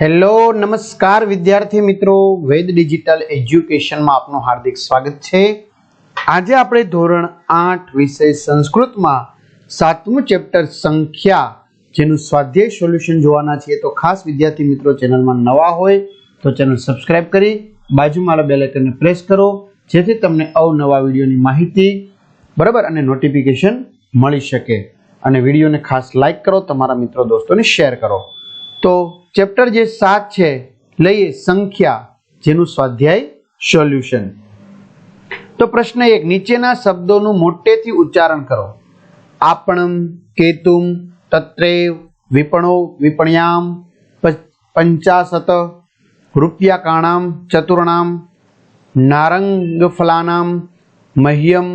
Hello, નમસ્કાર વિદ્યાર્થી મિત્રો. વેદ ડિજિટલ એજ્યુકેશનમાં આપનું હાર્દિક સ્વાગત છે. આજે આપણે ધોરણ આઠ વિષય સંસ્કૃતમાં સાતમું ચેપ્ટર સંખ્યા જેનું સ્વાધ્યાય સોલ્યુશન જોવાના છીએ. તો ખાસ વિદ્યાર્થી મિત્રો, ચેનલમાં નવા હોય તો ચેનલ સબસ્ક્રાઇબ કરી, બાજુમાં બેલ આઇકનને પ્રેસ કરો, જેથી તમને અવનવા વિડીયોની માહિતી બરાબર અને નોટિફિકેશન મળી શકે. અને વિડીયોને ખાસ લાઇક કરો, તમારા મિત્રો, દોસ્તોને શેર કરો. તો ચેપ્ટર જે સાત છે, લઈએ સંખ્યા, જેનું સ્વાધ્યાય સોલ્યુશન. તો પ્રશ્ન એક, નીચેના શબ્દોનું મોટેથી ઉચ્ચારણ કરો. આપણમ, કેતુમ, તત્રેવ, વિપણો, વિપણ્યામ પંચાશત રૂપ્યાકાણામ ચતુર્ણામ, નારંગ ફલાનામ, મહ્યમ,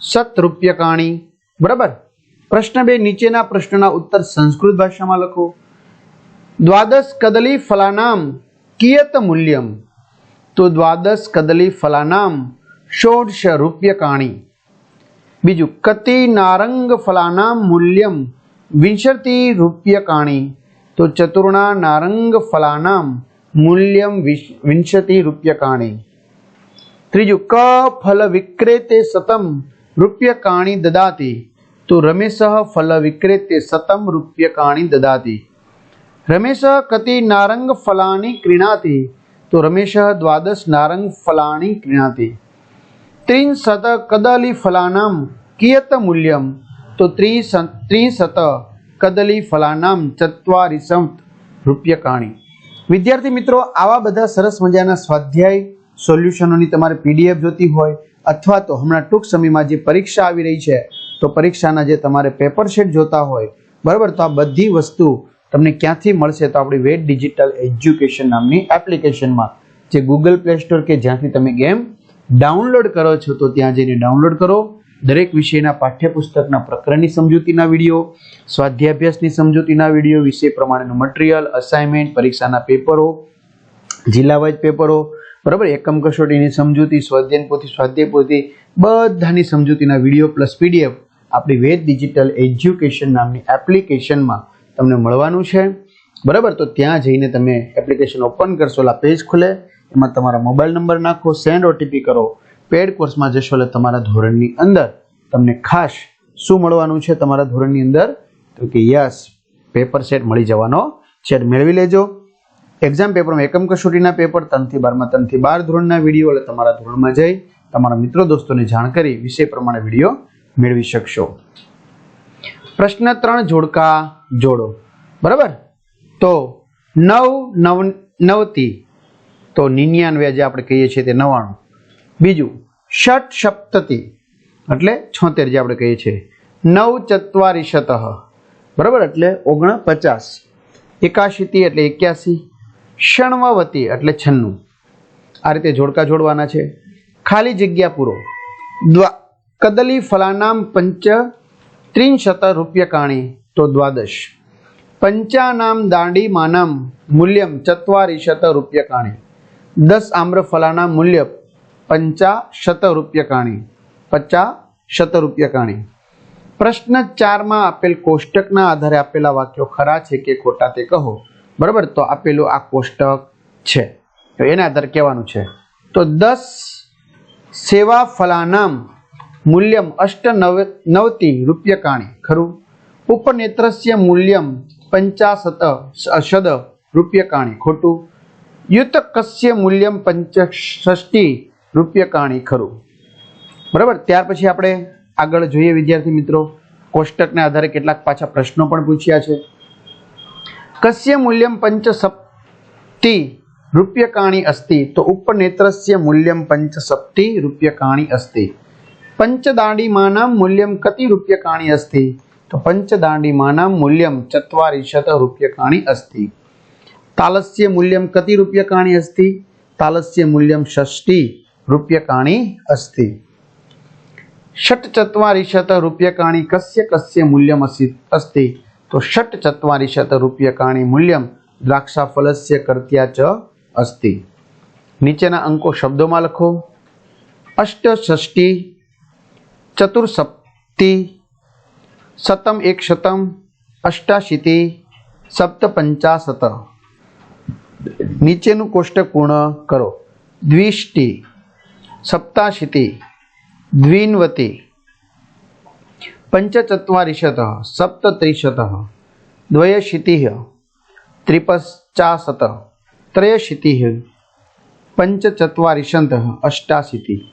સત રૂપ્યકાણી બરાબર? પ્રશ્ન બે, નીચેના પ્રશ્નના ઉત્તર સંસ્કૃત ભાષામાં લખો. દ્વાદશ કદલી ફલાનામ કિયત મૂલ્યમ. તો દ્વાદશ કદલી ફલાનામ ષોડશ રૂપ્યકાણી. બીજું, કતિ નારંગ ફલાનામ મૂલ્યમ વિંશતિ રૂપ્યકાણી. તો ચતુર્ણા નારંગ ફલાનામ મૂલ્યમ વિશ- વિંશતિ રૂપ્યકાણી. ત્રીજું, ક ફલ વિક્રેતે સતમ રૂપ્યકાણી દદાતી. તો રમેશ ફલ વિક્રેતે સતમ રૂપ્યકાણી દદાતિ. રમેશ કતિ નારંગ ફલાણી ક્રીણાતિ. તો રમેશ દ્વાદશ નારંગ ફલાણી ક્રીણાતિ. ત્રિંશત કદલી ફલાનામ કિયત મૂલ્યમ. તો ત્રિશ ત્રિશત કદલી ફલાનામ ચત્વારિસમ રૂપ્યકાણી. વિદ્યાર્થી મિત્રો, આવા બધા સરસ મજાના સ્વાધ્યાય સોલ્યુશનોની તમારે પીડીએફ જોતી હોય અથવા તો હમણાં ટૂંક સમયમાં જે પરીક્ષા આવી રહી છે, તો પરીક્ષાના જે તમારે પેપર શેટ જોતા હોય, બરાબર, તો આ બધી વસ્તુ તમને ક્યાંથી મળશે તો આપણી વેટ ડિજિટલ એજ્યુકેશન નામની એપ્લિકેશનમાં જે ગૂગલ પ્લે સ્ટોર કે જ્યાંથી તમે ગેમ ડાઉનલોડ કરો છો તો ત્યાં જઈને ડાઉનલોડ કરો. દરેક વિષયના પાઠ્યપુસ્તકના પ્રકરણની સમજૂતીના વીડિયો, સ્વાધ્યાભ્યાસની સમજૂતીના વીડિયો, વિષય પ્રમાણેનું મટીરિયલ અસાઇનમેન્ટ પરીક્ષાના પેપરો, જિલ્લાવાઇઝ પેપરો, બરાબર, એકમ કસોટીની સમજૂતી સ્વાધ્યાયન પોથી, સ્વાધ્યાય પોથી, બધાની સમજૂતીના વીડિયો પ્લસ પીડીએફ આપણી વેદ ડિજિટલ એજ્યુકેશન નામની એપ્લિકેશનમાં તમને મળવાનું છે. બરાબર? તો ત્યાં જઈને તમે એપ્લિકેશન ઓપન કરશો એટલે પેજ ખુલે, એમાં તમારા મોબાઈલ નંબર નાખો સેન્ડ ઓટીપી કરો. પેડ કોર્સમાં જશો એટલે તમારા ધોરણની અંદર તમને ખાસ શું મળવાનું છે તમારા ધોરણની અંદર? તો કે યસ પેપર સેટ મળી જવાનો છે. મેળવી લેજો. એક્ઝામ પેપરમાં એકમ કસોટીના પેપર ત્રણથી બારમાં ત્રણથી બાર ધોરણના વીડિયો એટલે તમારા ધોરણમાં જઈ તમારા મિત્રો, દોસ્તોને જાણ કરી વિષય પ્રમાણે વીડિયો મેળવી શકશો. પ્રશ્ન ત્રણ જોડકા જોડો. બરાબર? તો નવ નવ નવતી તો નિન્યાનવે જે આપણે કહીએ છીએ તે નવાણું. બીજું ષટ સપ્તતિ, એટલે છોતેર જે આપણે કહીએ છીએ. નવ ચત્વારી શત. બરાબર? એટલે ઓગણ પચાસ એકાશીતી એટલે એક્યાસી. ષણવતી એટલે છન્નું. આ રીતે જોડકા જોડવાના છે. ખાલી જગ્યા પૂરો. દ્વા કદલી ફલાનામ પંચ ત્રિંશત રૂપ્યકાણી તો દ્વાદશ. પંચાનામ દાંડીમાનામ મૂલ્યમ ચત્વારીશત રૂપ્યકાણી દસ આમ્રફલાના મૂલ્ય પંચાશત રૂપ્યકાણી પચા શત રૂપ્યકાણી પ્રશ્ન ચારમાં આપેલ કોષ્ટકના આધારે આપેલા વાક્યો ખરા છે કે ખોટા તે કહો. બરાબર? તો આપેલું આ કોષ્ટક છે. તો એના આધારે કહેવાનું છે. તો દસ સેવા ફલાનામ મૂલ્યમ અષ્ટ નવ નવતી રૂપ્યકાણી ખરું? ઉપનેત્રસ્ય મૂલ્યમ પંચાશત શદ રૂપ્યકાણી ખોટું? યુતકસ્ય મૂલ્યમ પંચષ્ટિ રૂપ્યકાણી ખરું? બરાબર? ત્યાર પછી આપણે આગળ જોઈએ વિદ્યાર્થી મિત્રો. કોષ્ટકના આધારે કેટલાક પાછા પ્રશ્નો પણ પૂછ્યા છે. કસ્ય મૂલ્યમ પંચસપ્તિ રૂપ્યકાણી અસ્તિ. તો ઉપનેત્રસ્ય મૂલ્યમ પંચસપ્તિ રૂપ્યકાણી અસ્તિ. પંચદાંડીમાનાં મૂલ્યમ કતિ રૂપ્યકાણી અસ્તિ? તો પંચદાંડીમાનાં મૂલ્યમ ચત્વારિશત રૂપ્યકાણી અસ્તિ. તાલસ્ય મૂલ્યમ કતિ રૂપ્યકાણી અસ્તિ? તાલસ્ય મૂલ્યમ ષષ્ટિ રૂપ્યકાણી અસ્તિ. ષટ ચત્વારિશત રૂપ્યકાણી કસ્ય કસ્ય મૂલ્યમ અસि- અસ્તિ. તો ષટ ચત્વારિશત રૂપ્યકાણી મૂલ્યમ દ્રાક્ષાફલસ્ય કર્ત્યા ચ અસ્તિ. નીચેના અંકો શબ્દોમાં લખો. અષ્ટષષ્ટિ ચતુર્સપ્તિ સતમ એક શતમ અષ્ટાશીતિ સપ્તપંચાશત નીચેનું કોષ્ટક પૂર્ણ કરો દ્વિષ્ટિ સપ્તાશીતિ દ્વિનવતી પંચચત્વારિશત સપ્તત્રિશત દ્વયશીતિ ત્રિપચાશત ત્રયશીતિ પંચચત્વારિશંત અષ્ટાશિતિ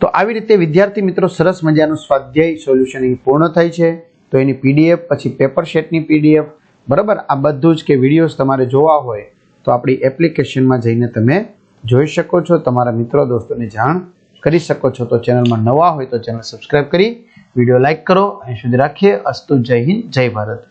તો આવી રીતે વિદ્યાર્થી મિત્રો સરસ મજાનું સ્વાધ્યાય સોલ્યુશન અહીં પૂર્ણ થાય છે. તો એની પીડીએફ, પછી પેપર શેટની પીડીએફ, બરાબર? આ બધું જ કે વિડીયોઝ તમારે જોવા હોય તો આપણી એપ્લિકેશનમાં જઈને તમે જોઈ શકો છો. તમારા મિત્રો દોસ્તોને જાણ કરી શકો છો. તો ચેનલમાં નવા હોય તો ચેનલ સબસ્ક્રાઈબ કરી, વીડિયો લાઇક કરો. અહીં સુધી રાખીએ. અસ્તુ જય હિન્દ, જય ભારત.